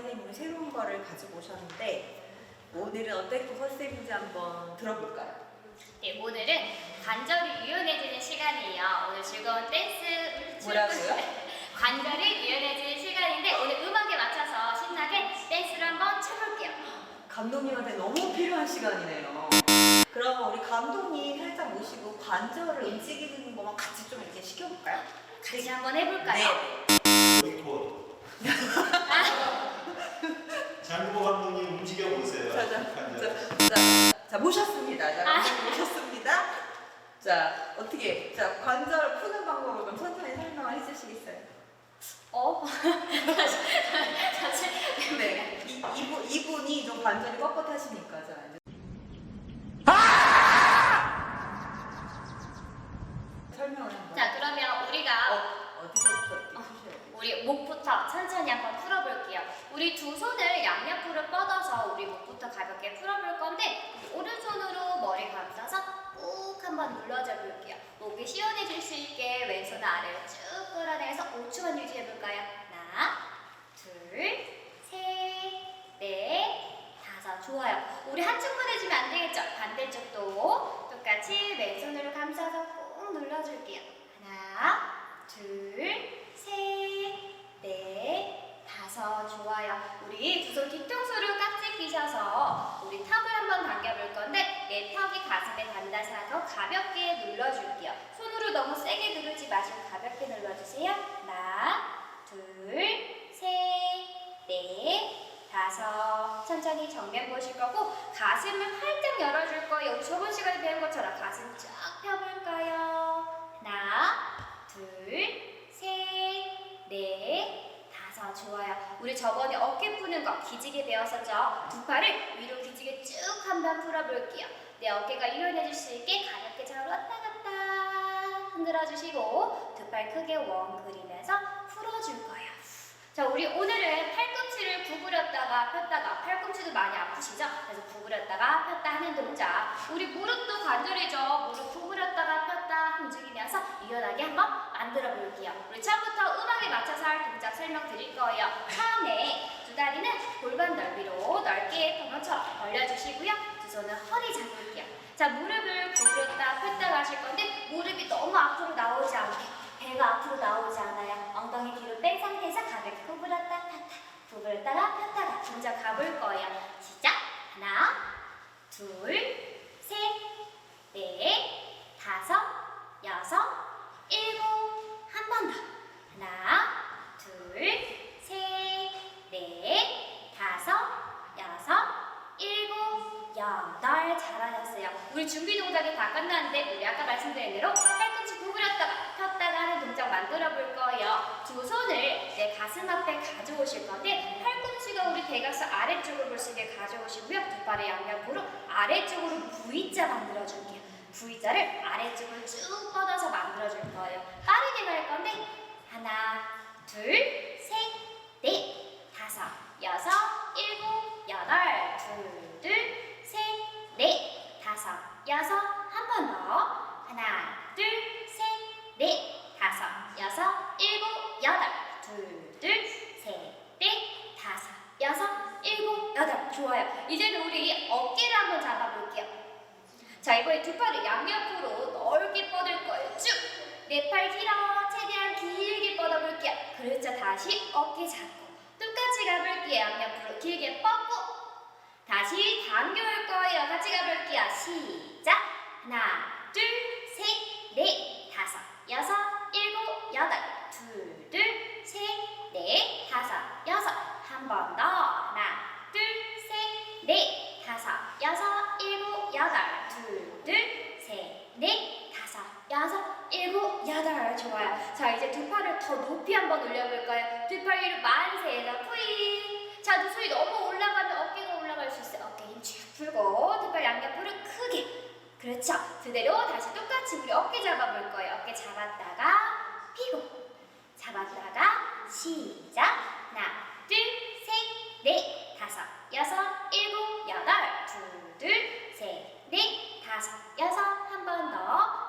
선생님이 새로운 거를 가지고 오셨는데 오늘은 어떤 컨셉인지 한번 들어볼까요? 네, 오늘은 관절이 유연해지는 시간이에요. 오늘 즐거운 댄스 뭐라고요? 관절이 유연해지는 시간인데 오늘 음악에 맞춰서 신나게 댄스를 한번 춰볼게요. 감독님한테 너무 필요한 시간이네요. 그럼 우리 감독님 살짝 모시고 관절을 움직이는 것만 같이 좀 이렇게 시켜볼까요? 같이 한번 해볼까요? 네. 장국호 감독님 움직여 보세요. 자, 자, 자, 자, 자, 모셨습니다. 자, 아. 모셨습니다. 자, 어떻게, 자, 관절 푸는 방법을 좀 천천히 설명을 해주시겠어요? 어? 다시, 다시. 네. 이, 이분, 이분이 좀 관절이 뻣뻣하시니까, 자, 이제. 설명을 한번. 자, 그러면 우리가 어, 어디서부터 해주셔야 돼요? 우리 목부터 천천히 한번 풀어볼게요. 우리 두 손을 양옆으로 뻗어서 우리 목부터 가볍게 풀어볼 건데 오른손으로 머리 감싸서 꾹 한번 눌러줘 볼게요. 목이 시원해질 수 있게 왼손 아래로 쭉 끌어내서 5초만 유지해볼까요? 하나, 둘, 셋, 넷, 다섯. 좋아요. 우리 한쪽만 해주면 안 되겠죠? 반대쪽도 똑같이 왼손으로 감싸서 꾹 눌러줄게요. 하나, 둘, 셋, 넷, 다섯. 우리 두 손 뒤통수를 깍지 끼셔서 우리 턱을 한번 당겨볼 건데 내 턱이 가슴에 닿는다고 가볍게 눌러줄게요. 손으로 너무 세게 누르지 마시고 가볍게 눌러주세요. 하나, 둘, 셋, 넷, 다섯. 천천히 정면 보실 거고 가슴을 활짝 열어줄 거예요. 저번 시간에 배운 것처럼 가슴 쫙 펴볼까요? 하나, 둘, 셋, 넷, 다섯. 좋아요. 우리 저번에 어깨 푸는 거 기지개 배웠었죠? 두 팔을 위로 기지개 쭉 한번 풀어볼게요. 내 어깨가 유연해질 수 있게 가볍게 좌우로 왔다 갔다 흔들어 주시고 두 팔 크게 원 그리면서 풀어줄 거예요. 자, 우리 오늘은 팔꿈치를 구부렸다가 폈다가 팔꿈치도 많이 아프시죠? 그래서 구부렸다가 폈다 하는 동작. 우리 무릎도 관절이죠. 무릎 구부렸다가 폈다 움직이면서 유연하게 한번 만들어 볼게요. 우리 처음부터 음악에 맞춰서 할 동작 설명드릴 거예요. 처음에 두 다리는 골반 넓이로 넓게 동영처럼 벌려주시고요. 두 손은 허리 잡을게요. 자, 무릎을 구부렸다 폈다 가실 건데 무릎이 너무 앞으로 나오지 않게 배가 앞으로 나오지 않아요. 엉덩이 뒤로 뺀 상태에서 가볍게 구부렸다 폈다 구부렸다가 폈다가 동작 가볼 거예요. 시작! 하나, 둘, 셋, 넷, 다섯, 여섯, 일곱, 한 번 더. 하나, 둘, 셋, 넷, 다섯, 여섯, 일곱, 여덟. 잘하셨어요. 우리 준비 동작이 다 끝났는데 우리 아까 말씀드린 대로 팔꿈치 구부렸다가 폈다가 하는 동작 만들어 볼 거예요. 두 손을 내 가슴 앞에 가져오실 건데 팔꿈치가 우리 대각선 아래쪽으로 볼 수 가져오시고요. 두 발의 양옆으로 아래쪽으로 V자 만들어 줄게요. V자를 아래쪽으로 쭉 뻗어서 만들어 줄 거예요. 빠르게 갈 건데 하나, 둘, 셋, 넷, 다섯, 여섯, 일곱, 여덟, 둘, 둘, 셋, 넷, 다섯, 여섯, 한 번 더. 하나, 둘, 셋, 넷, 다섯, 여섯, 일곱, 여덟, 둘, 둘, 셋, 넷, 다섯, 여섯, 여덟. 좋아요. 이제는 우리 어깨를 한번 잡아볼게요. 자, 이번에 두 팔을 양옆으로 넓게 뻗을 거예요. 쭉. 내팔 길어. 최대한 길게 뻗어볼게요. 그렇죠. 다시 어깨 잡고. 똑같이 가볼게요. 양옆으로 길게 뻗고. 다시 당겨올 거예요. 같이 가볼게요. 시작. 하나, 둘, 셋, 넷, 다섯, 여섯, 일곱, 여덟, 둘, 둘, 셋, 넷, 다섯, 여섯. 한 번 더. 하나, 둘, 셋, 넷, 다섯, 여섯, 일곱, 여덟, 둘, 둘, 셋, 넷, 다섯, 여섯, 일곱, 여덟. 좋아요. 자, 이제 두 팔을 더 높이 한번 올려볼까요? 두 팔 위로 만세에서 프이. 자, 두 손이 너무 올라가면 어깨가 올라갈 수 있어요. 어깨 힘쭉 풀고 두 팔 양옆으로 크게. 그렇죠. 그대로 다시 똑같이 우리 어깨 잡아볼 거예요. 어깨 잡았다가 피고. 잡았다가 시작. 하나, 둘, 셋, 넷, 다섯, 여섯, 일곱, 여덟, 둘, 둘, 셋, 넷, 다섯, 여섯, 한 번 더,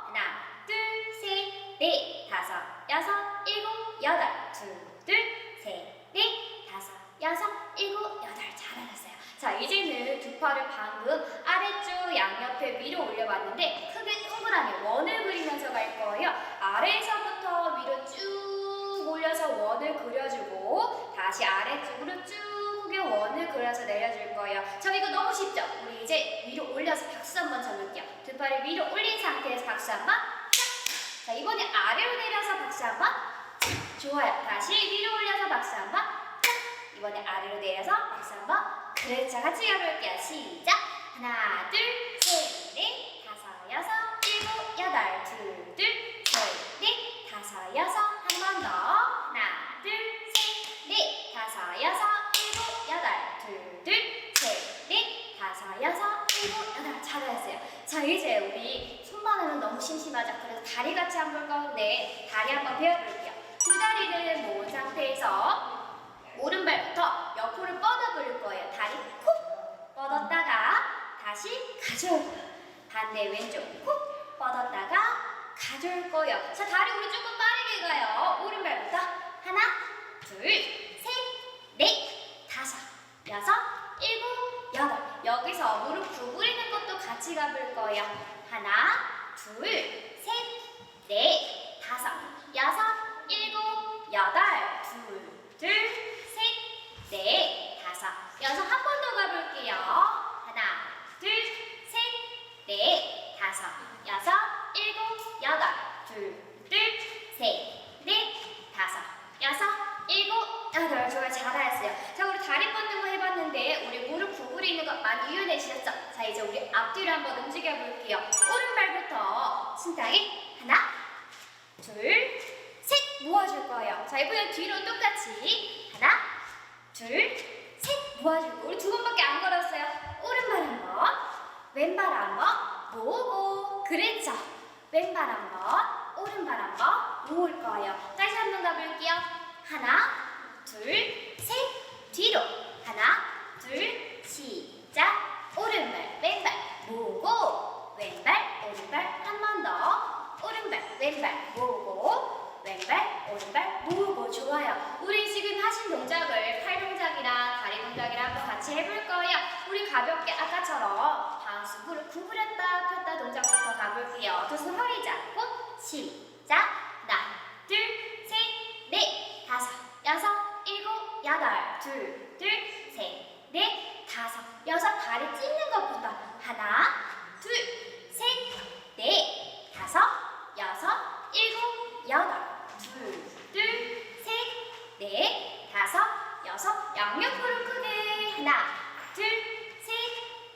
하나, 둘, 셋, 넷, 다섯, 여섯, 일곱, 여덟, 둘, 둘, 셋, 넷, 다섯, 여섯, 일곱, 여덟, 잘하셨어요. 자, 이제는 두 팔을 방금 아래쪽 양옆에 위로 올려봤는데 크게 동그라미 원을 그리면서 갈 거예요. 아래에서부터 위로 쭉 올려서 원을 그려주고 다시 아래쪽으로 쭉 크게 원을 그려서 내려줄 거예요. 저 이거 너무 쉽죠? 우리 이제 위로 올려서 박수 한번 쳐볼게요. 두 팔을 위로 올린 상태에서 박수 한번 짝. 자 이번에 아래로 내려서 박수 한번 짝. 좋아요. 다시 위로 올려서 박수 한번 짝. 이번에 아래로 내려서 박수 한번 그렇죠. 같이 가볼게요. 시작. 하나, 둘, 셋, 넷, 다섯, 여섯, 일곱, 여덟, 둘, 둘, 셋, 넷, 다섯, 여섯, 한 번 더. 하나, 둘, 셋, 넷, 다섯, 여섯, 일곱, 여덟, 둘, 둘, 셋, 넷, 다섯, 여섯, 일곱, 여덟. 잘했어요. 자, 이제 우리 손만으로는 너무 심심하죠. 그래서 다리 같이 한번 볼 건데 다리 한번 배워볼게요. 두 다리를 모은 상태에서 오른발부터 옆으로 뻗어 볼 거예요. 다리 콕 뻗었다가 다시 가져올 거예요. 반대 왼쪽 콕 뻗었다가 가져올 거예요. 자, 다리 우리 조금 빠르게 가요. 오른발부터 하나, 둘, 셋, 넷, 여섯, 일곱, 여덟. 여기서 무릎 구부리는 것도 같이 가볼 거예요. 하나, 둘, 셋, 넷, 다섯, 여섯, 일곱, 여덟, 둘, 둘, 셋, 넷, 다섯, 여섯. 한 번 더 가볼게요. 하나, 둘, 셋, 넷, 다섯, 여섯, 일곱, 여덟, 둘, 둘, 셋, 넷, 다섯, 여섯, 일곱, 여덟. 좋아요. 잘하셨어요. 자, 우리 다리 뻗는 거 해봤는데 우리 무릎 구부리는 거 많이 이해되시죠? 자, 이제 우리 앞뒤로 한번 움직여 볼게요. 오른발부터 신나게 하나, 둘, 셋 모아줄 거예요. 자, 이번엔 뒤로 똑같이 하나, 둘, 셋 모아주고 우리 두 번밖에 안 걸었어요. 오른발 한번, 왼발 한번 모으고 그랬죠. 왼발 한번, 오른발 한번 모을 거예요. 다시 가볼게요. 하나, 둘, 셋 뒤로 하나, 둘, 시작. 오른발, 왼발 모으고 왼발, 오른발 한 번 더. 오른발, 왼발 모으고 왼발, 오른발 모으고 좋아요. 우리 지금 하신 동작을 팔 동작이랑 다리 동작이랑 한번 같이 해볼 거예요. 우리 가볍게 아까처럼 무릎 구부렸다 폈다 동작부터 가볼게요. 두 손 허리 잡고 시작. 하나, 둘, 셋, 넷, 다섯, 여섯, 일곱, 여덟, 둘, 둘, 셋, 넷, 다섯, 여섯. 다리 찢는 것부터 하나, 둘, 셋, 넷, 다섯, 여섯, 일곱, 여덟, 둘, 둘, 셋, 넷, 다섯, 여섯, 양옆으로 크게. 하나, 둘, 셋,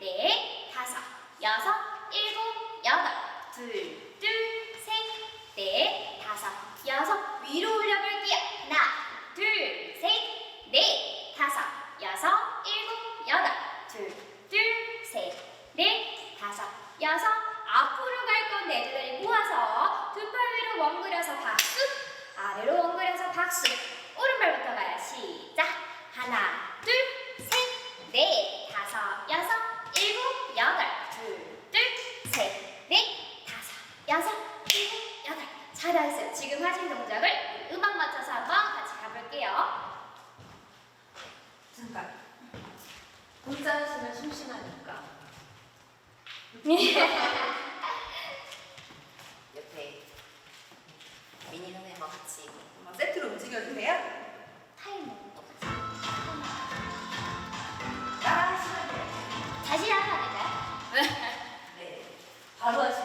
넷, 다섯, 여섯, 일곱, 여덟, 둘, 둘, 셋, 넷, 다섯, 여섯 위로 올려볼게요. 하나, 둘, 셋, 넷, 다섯, 여섯, 일곱, 여덟, 둘, 둘, 셋, 넷, 다섯, 여섯. 앞으로 갈 건데 두 다리 모아서 두 팔 위로 원그려서 박수. 아래로 원그려서 박수. 오른발부터 가요. 시작. 하나, 둘, 셋, 넷, 다섯, 여섯, 일곱, 여덟, 둘, 둘, 셋, 넷, 다섯, 여섯, 일곱, 여덟. 잘하셨어요. 지금 하신 동작을 음악 맞춰서 한번 같이 가볼게요. 잠깐. 혼자 하시면 심심하니까 옆에 미니 선생님과 같이 한번 세트로 움직여주세요. 타이머. 따라 하시면 돼요. 다시 하면 될까요? 네. 바로 거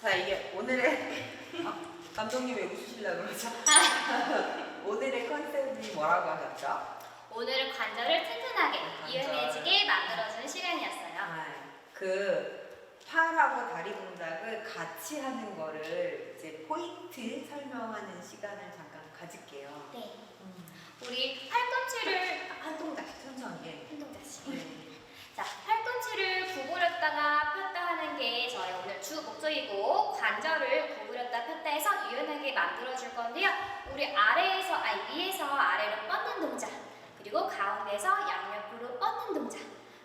감독님 왜 웃으시려고 그러죠? 오늘의 컨셉이 뭐라고 하셨죠? 오늘은 관절을 튼튼하게 관절. 유연해지게 만들어주는 시간이었어요. 아, 그 팔하고 다리 동작을 같이 하는 거를 이제 포인트 설명하는 시간을 잠깐 가질게요. 네. 우리 팔꿈치를 한 동작씩 천천히. 한 동작씩. 네. 자, 팔꿈치를 구부렸다가 폈다 하는 게 저희 오늘 주 목적이고 관절을 구부렸다 폈다 해서 유연하게 만들어 줄 건데요. 우리 아래에서 아니 위에서 아래로 뻗는 동작. 그리고 가운데서 양옆으로 뻗는 동작.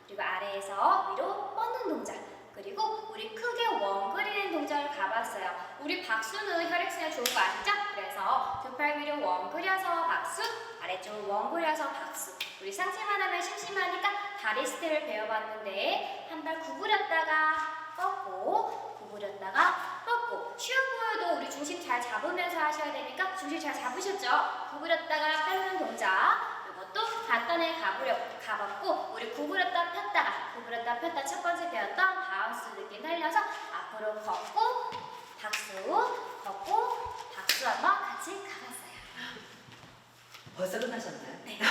그리고 아래에서 위로 뻗는 동작. 그리고 우리 크게 원 그리는 동작을 가봤어요. 우리 박수는 혈액순환 좋은 거 아시죠? 그래서 두 팔 위로 원 그려서 박수, 아래쪽 원 그려서 박수. 우리 상체만 하면 심심하니까 스텝을 배워봤는데 한 발 구부렸다가 뻗고 구부렸다가 뻗고 쉬워 보여도 우리 중심 잘 잡으면서 하셔야 되니까 중심 잘 잡으셨죠? 구부렸다가 펴는 동작 이것도 간단하게 가부려, 가봤고 우리 구부렸다 폈다가 구부렸다 폈다 첫 번째 배웠던 바운스 느낌 살려서 앞으로 걷고 박수 걷고 박수 한번 같이 가봤어요 벌써 끝나셨나요? 네.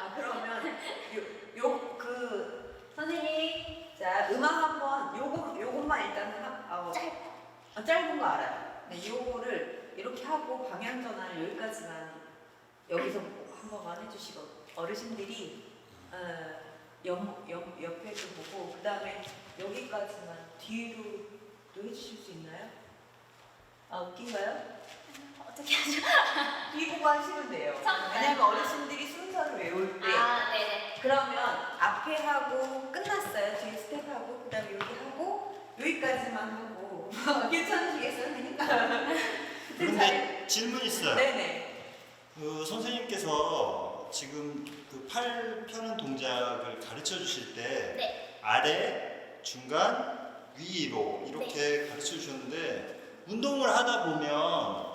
아 그러면 요 그 선생님 자 음악 한 번 요거 요것만 일단 하, 아, 짧 어, 짧은 거 알아요. 네, 요거를 이렇게 하고 방향 전환을 여기까지만 여기서 한 번만 해주시고 어르신들이 어, 옆, 옆, 옆에도 보고 그 다음에 여기까지만 뒤로도 해주실 수 있나요? 아 웃긴가요? 어떻게 하죠? 뒤 보고 하시면 돼요. 왜냐면 어르신들이 순서를 외울 때 아 네네 그러면 앞에 하고 끝났어요. 뒤에 스텝 하고 그다음에 여기 하고 여기까지만 하고 괜찮으시겠어요, 선생님? 그런데 질문 있어요. 네네. 그 선생님께서 지금 그 팔 펴는 동작을 가르쳐 주실 때 네. 아래, 중간, 위로 이렇게 가르쳐 주셨는데 운동을 하다 보면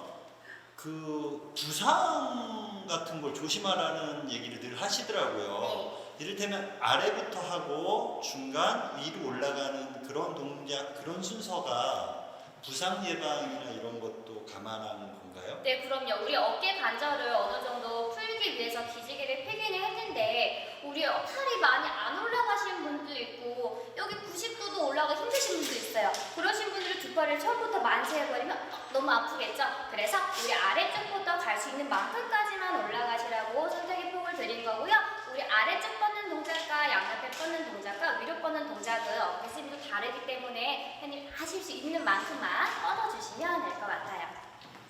그 부상 같은 걸 조심하라는 얘기를 늘 하시더라고요. 네. 이를테면 아래부터 하고 중간 위로 올라가는 그런 동작 그런 순서가 부상 예방이나 이런 것도 감안하는 건가요? 네, 그럼요. 우리 어깨 관절을 어느 정도 풀기 위해서 기지개를 펴기는 했는데 우리 팔이 많이 안 올라가시는 분도 있고 여기 90도도 올라가 힘드신 분도 있어요. 그러신 분들은 두 팔을 처음부터 만세해버리면 너무 아프겠죠? 그래서 우리 아래쪽부터 갈 수 있는 만큼까지만 올라가시라고 선택의 폭을 드린 거고요. 우리 아래쪽 뻗는 동작과 양옆에 뻗는 동작과 위로 뻗는 동작은 어깨 힘도 다르기 때문에 형님 하실 수 있는 만큼만 뻗어주시면 될 것 같아요.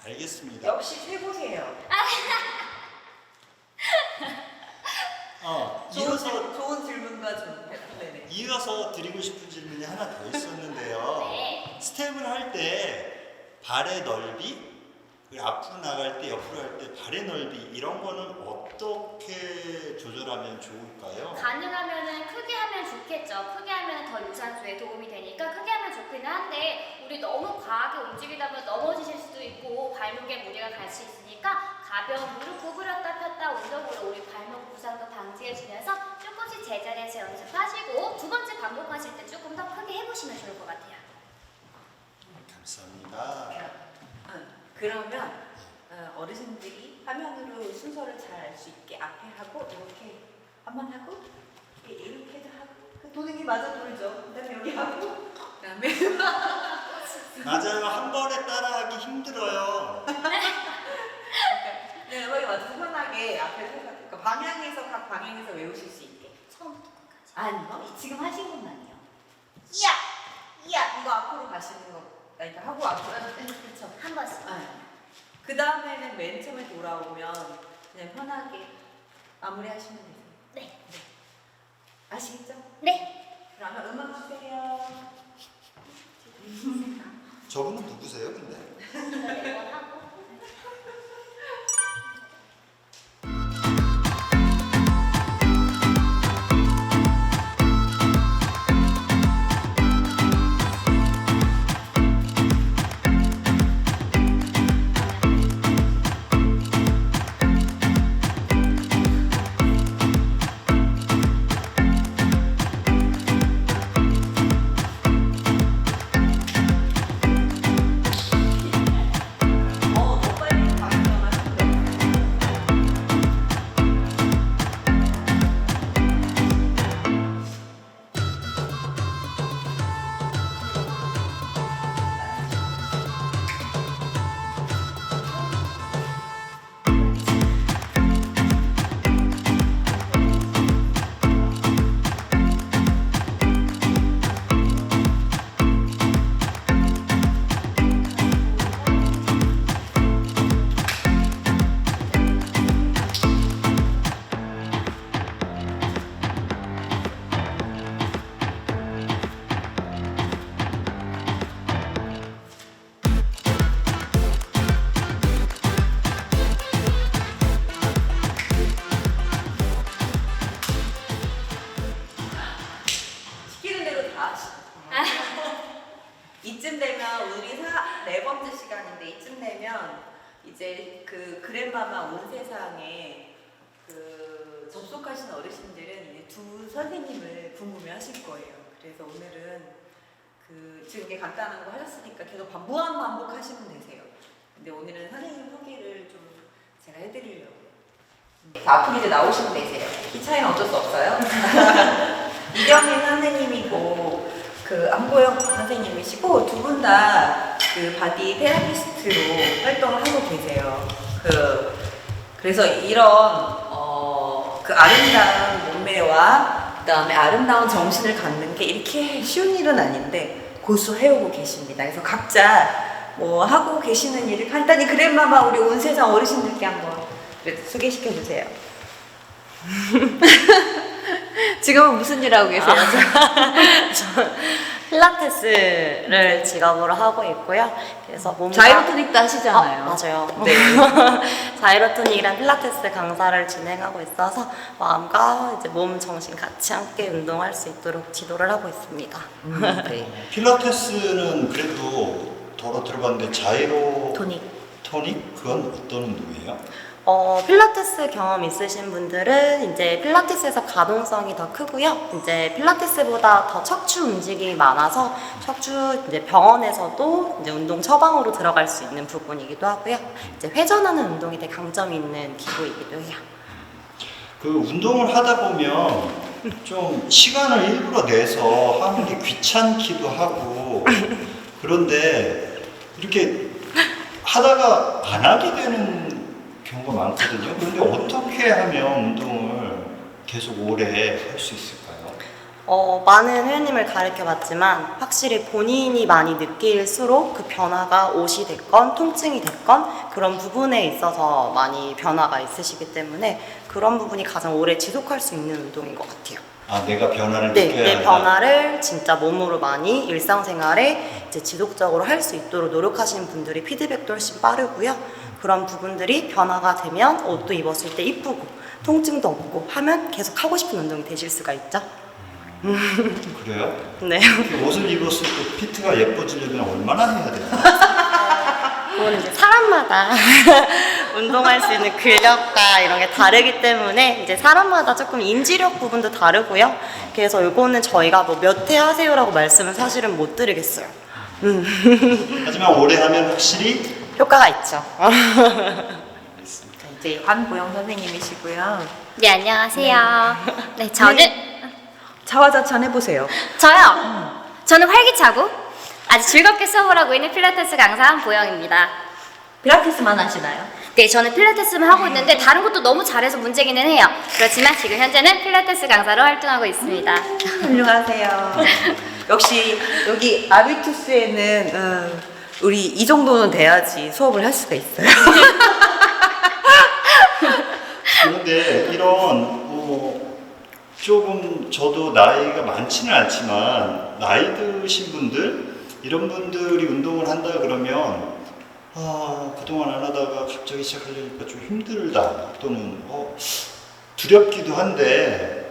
알겠습니다. 역시 최고세요. 어, 좋은, 이어서 질- 좋은 질문과 좋은 대답. 네네. 이어서 드리고 싶은 질문이 하나 더 있었는데요. 네. 스텝을 할 때 발의 넓이, 그리고 앞으로 나갈 때 옆으로 할 때 발의 넓이 이런 거는 어떻게 조절하면 좋을까요? 가능하면은 크게 하면 좋겠죠. 크게 하면 더 유산소에 도움이 되니까 크게 하면 좋기는 한데 우리 너무 과하게 움직이다 보면 넘어지실 수도 있고 발목에 무리가 갈 수 있으니까 가벼운 무릎 구부렸다 폈다 운동으로 우리 발목 부상도 방지해주면서 조금씩 제자리에서 연습하시고 두 번째 반복하실 때 조금 더 크게 해보시면 좋을 것 같아요. 감사합니다. 응. 그러면 어, 어르신들이 화면으로 순서를 잘 알 수 있게 앞에 하고 이렇게 한번 하고 이렇게 이렇게도 하고 그 도는 게 맞아 돌죠. 그다음에 여기 하고 그다음에 맞아요. 한 번에 따라하기 힘들어요. 네, 음악에 맞춰서 편하게 앞에 서서 그러니까 방향에서 각 방향에서 외우실 수 있게. 처음부터 끝까지. 아니요, 지금 하신 것만이요. 이야, 이야, 이거 앞으로 가시는 거, 그러니까 하고 앞으로 하는 그렇죠. 한 번씩. 그 다음에는 맨 처음에 돌아오면 그냥 편하게 마무리 하시면 되세요. 네. 아시겠죠? 네. 그러면 음악 주세요. 저분은 누구세요, 근데? 하고. 그래서 오늘은 그 지금 이게 간단한 거 하셨으니까 계속 반- 무한 반복하시면 되세요. 근데 오늘은 선생님 소개를 좀 제가 해드리려고. 앞으로 이제 나오시면 되세요. 키 차이는 어쩔 수 없어요. 이경민 선생님이고 그 안보영 선생님이시고 두 분 다 그 바디 테라피스트로 활동을 하고 계세요. 그 그래서 이런 어, 그 아름다운 몸매와 그다음에 아름다운 정신을 갖는 게 이렇게 쉬운 일은 아닌데 고수해오고 계십니다. 그래서 각자 뭐 하고 계시는 일을 간단히 그랜마마 우리 온 세상 어르신들께 한번 소개시켜 주세요. 지금은 무슨 일 하고 계세요? 필라테스를 직업으로 하고 있고요. 그래서 몸 자이로토닉도 하시잖아요. 어, 맞아요. 네. 자이로토닉이란 필라테스 강사를 진행하고 있어서 마음과 이제 몸, 정신 같이 함께 운동할 수 있도록 지도를 하고 있습니다. 네. 필라테스는 그래도 덜어 들어봤는데 자이로 토닉. 토닉 그건 어떤 운동이에요? 어, 필라테스 경험 있으신 분들은 이제 필라테스에서 가동성이 더 크고요. 이제 필라테스보다 더 척추 움직임이 많아서 척추 이제 병원에서도 이제 운동 처방으로 들어갈 수 있는 부분이기도 하고요. 이제 회전하는 운동이 되게 강점이 있는 기구이기도 해요. 그 운동을 하다 보면 좀 시간을 일부러 내서 하는 게 귀찮기도 하고 그런데 이렇게 하다가 안 하게 되는 경우가 많거든요. 그런데 어떻게 하면 운동을 계속 오래 할 수 있을까요? 어, 많은 회원님을 가르쳐 봤지만 확실히 본인이 많이 느낄수록 그 변화가 옷이 됐건 통증이 됐건 그런 부분에 있어서 많이 변화가 있으시기 때문에 그런 부분이 가장 오래 지속할 수 있는 운동인 것 같아요. 아 내가 변화를 네, 느껴야 내 한다. 변화를 진짜 몸으로 많이 일상생활에 이제 지속적으로 할 수 있도록 노력하시는 분들이 피드백도 훨씬 빠르고요. 그런 부분들이 변화가 되면 옷도 입었을 때 이쁘고 통증도 없고 하면 계속 하고 싶은 운동이 되실 수가 있죠. 그래요? 네. 옷을 입었을 때 피트가 예뻐지려면 얼마나 해야 돼요? 그거는 이제 사람마다 운동할 수 있는 근력과 이런 게 다르기 때문에 이제 사람마다 조금 인지력 부분도 다르고요. 그래서 이거는 저희가 뭐 몇 회 하세요라고 말씀은 사실은 못 드리겠어요. 하지만 오래 하면 확실히 효과가 있죠. 이제 한보영 선생님이시고요. 네, 안녕하세요. 네, 저는 자화자찬 해보세요. 저요. 저는 활기차고 아주 즐겁게 수업을 하고 있는 필라테스 강사 한보영입니다. 필라테스만 하시나요? 네, 저는 필라테스만 하고 있는데 다른 것도 너무 잘해서 문제기는 해요. 그렇지만 지금 현재는 필라테스 강사로 활동하고 있습니다. 훌륭하세요. 역시 여기 아비투스에는 음, 우리 이 정도는 돼야지 수업을 할 수가 있어요. 그런데 이런 뭐 조금 저도 나이가 많지는 않지만 나이 드신 분들 이런 분들이 운동을 한다 그러면 아 그동안 안 하다가 갑자기 시작하려니까 좀 힘들다 또는 어, 두렵기도 한데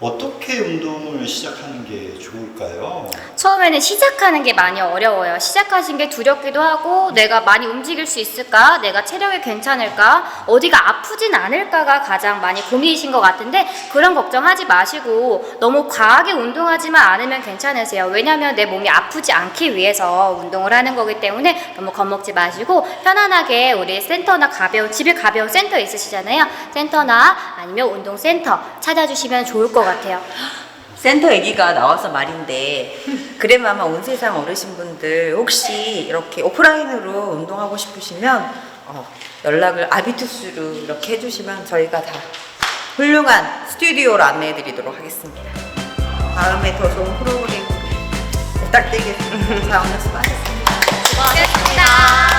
어떻게 운동을 시작하는 게 좋을까요? 처음에는 시작하는 게 많이 어려워요. 시작하신 게 두렵기도 하고 내가 많이 움직일 수 있을까? 내가 체력이 괜찮을까? 어디가 아프진 않을까가 가장 많이 고민이신 것 같은데 그런 걱정하지 마시고 너무 과하게 운동하지만 않으면 괜찮으세요. 왜냐하면 내 몸이 아프지 않기 위해서 운동을 하는 거기 때문에 너무 겁먹지 마시고 편안하게 우리 센터나 가벼운 집에 가벼운 센터 있으시잖아요. 센터나 아니면 운동센터 찾아주시면 좋을 것 같아요. 센터 얘기가 나와서 말인데 그래마마 온 세상 어르신분들 혹시 이렇게 오프라인으로 운동하고 싶으시면 어, 연락을 아비투스로 이렇게 해주시면 저희가 다 훌륭한 스튜디오로 안내해드리도록 하겠습니다. 다음에 더 좋은 프로그램 부탁드리겠습니다. 자 오늘 수고하셨습니다. 수고하셨습니다.